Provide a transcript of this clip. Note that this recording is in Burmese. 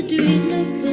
dream of